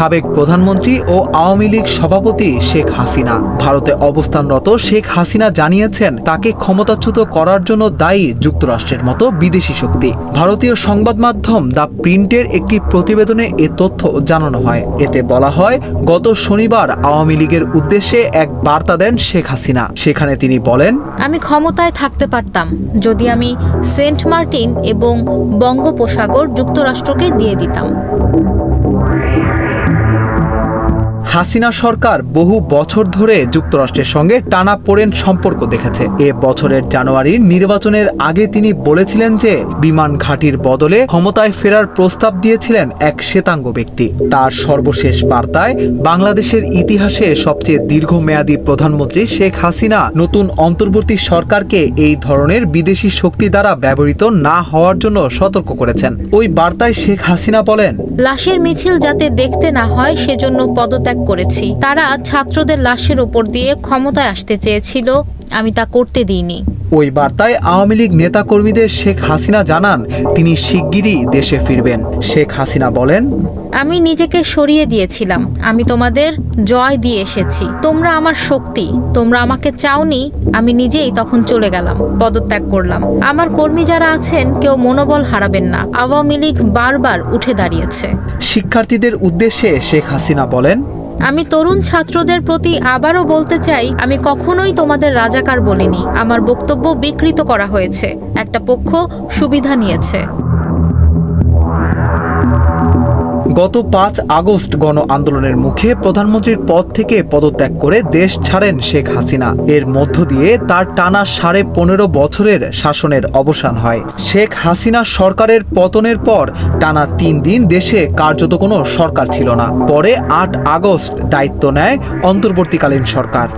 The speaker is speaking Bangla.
সাবেক প্রধানমন্ত্রী ও আওয়ামী লীগ সভাপতি শেখ হাসিনা। ভারতে অবস্থানরত শেখ হাসিনা জানিয়েছেন, তাকে ক্ষমতাচ্যুত করার জন্য দায়ী যুক্তরাষ্ট্রের মতো বিদেশি শক্তি। ভারতীয় সংবাদ মাধ্যম দ্য প্রিন্টের একটি প্রতিবেদনে এ তথ্য জানানো হয়। এতে বলা হয়, গত শনিবার আওয়ামী লীগের উদ্দেশ্যে এক বার্তা দেন শেখ হাসিনা। সেখানে তিনি বলেন, আমি ক্ষমতায় থাকতে পারতাম, যদি আমি সেন্ট মার্টিন এবং বঙ্গোপসাগর যুক্তরাষ্ট্রকে দিয়ে দিতাম। হাসিনা সরকার বহু বছর ধরে যুক্তরাষ্ট্রের সঙ্গে টানা পোড়েন সম্পর্ক দেখেছে। এ বছরের জানুয়ারির নির্বাচনের আগে তিনি বলেছিলেন যে, বিমান ঘাঁটির বদলে ক্ষমতায় ফেরার প্রস্তাব দিয়েছিলেন এক শ্বেতাঙ্গ ব্যক্তি। তার সর্বশেষ বার্তায়, বাংলাদেশের ইতিহাসে সবচেয়ে দীর্ঘমেয়াদী প্রধানমন্ত্রী শেখ হাসিনা নতুন অন্তর্বর্তী সরকারকে এই ধরনের বিদেশি শক্তি দ্বারা ব্যবহৃত না হওয়ার জন্য সতর্ক করেছেন। ওই বার্তায় শেখ হাসিনা বলেন, লাশের মিছিল যাতে দেখতে না হয়, সেজন্য পদত্যাগ করেছি। তারা ছাত্রদের লাশের ওপর দিয়ে ক্ষমতায় আসতে চেয়েছিল। আমি তা করতে দিইনি। ওই বার্তায় আওয়ামী লীগ নেতাকর্মীদের শেখ হাসিনা জানান তিনি শিগগিরই দেশে ফিরবেন। শেখ হাসিনা বলেন আমি নিজেকে সরিয়ে দিয়েছিলাম। আমি তোমাদের জয় দিয়ে এসেছি। তোমরা আমার শক্তি তোমরা আমাকে চাওনি আমি নিজেই তখন চলে গেলাম পদত্যাগ করলাম। আমার কর্মী যারা আছেন কেউ মনোবল হারাবেন না। আওয়ামী লীগ বারবার উঠে দাঁড়িয়েছে। শিক্ষার্থীদের উদ্দেশ্যে শেখ হাসিনা বলেন আমি তরুণ ছাত্রদের প্রতি আবারও বলতে চাই, আমি কখনোই তোমাদের রাজাকার বলিনি। আমার বক্তব্য বিকৃত করা হয়েছে। একটা পক্ষ সুবিধা নিয়েছে। গত পাঁচ আগস্ট গণ আন্দোলনের মুখে প্রধানমন্ত্রীর পদ থেকে পদত্যাগ করে দেশ ছাড়েন শেখ হাসিনা। এর মধ্য দিয়ে তার টানা সাড়ে পনেরো বছরের শাসনের অবসান হয়। শেখ হাসিনা সরকারের পতনের পর টানা তিন দিন দেশে কার্যত কোনো সরকার ছিল না। পরে আট আগস্ট দায়িত্ব নেয় অন্তর্বর্তীকালীন সরকার।